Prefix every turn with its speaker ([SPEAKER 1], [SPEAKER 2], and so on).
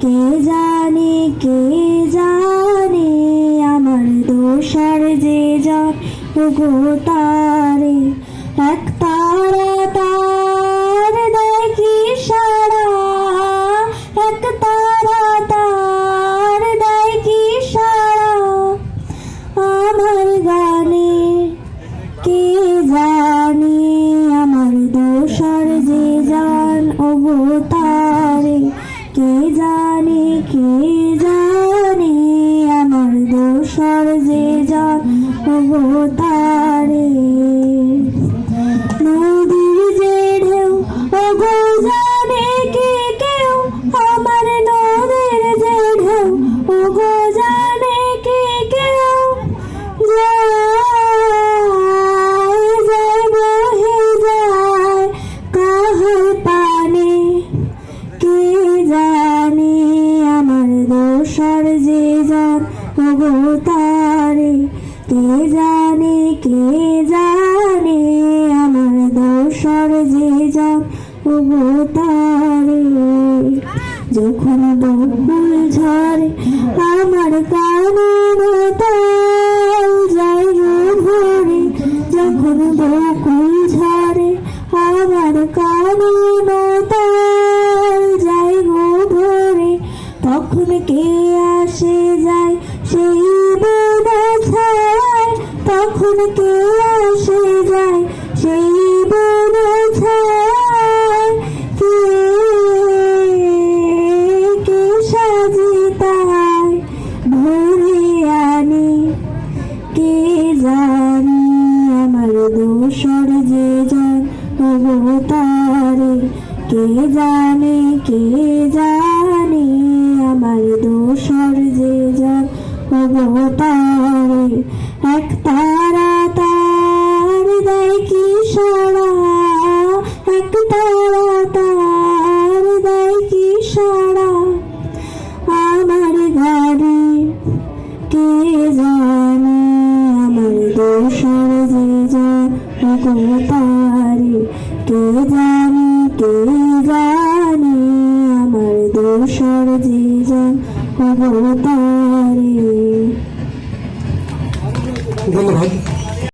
[SPEAKER 1] কে জানে কে জানে? আমার দোষার যে যা গো তারে। দোষর যে জান অবতারে নদীর যে ঢেউ ওগো জানে কে কেউ, আমার নদীর যে ঢেউ জানে কে কেউ। যায় যায় যায় পানে। কে জানে ওগো তারে কে জানে কে জানে? আমার দোষর যে জন ওগো তারে যখন বকুল ঝরে, আমার কানন গো ভরে যখন বকুল ঝরে, আমার কানন তখন কে আসে যায়, সেই বনে কে কে সাজি তাই ভরে আনে? আমার দোষর যে জন? অবতারে কে জানে কে জানে আমার দোষর যে অবতারে এক তারা তার জানি কোন পারে কে জানি কে জানি আমার দোষর যে জান কোন পারে ধন্যবাদ।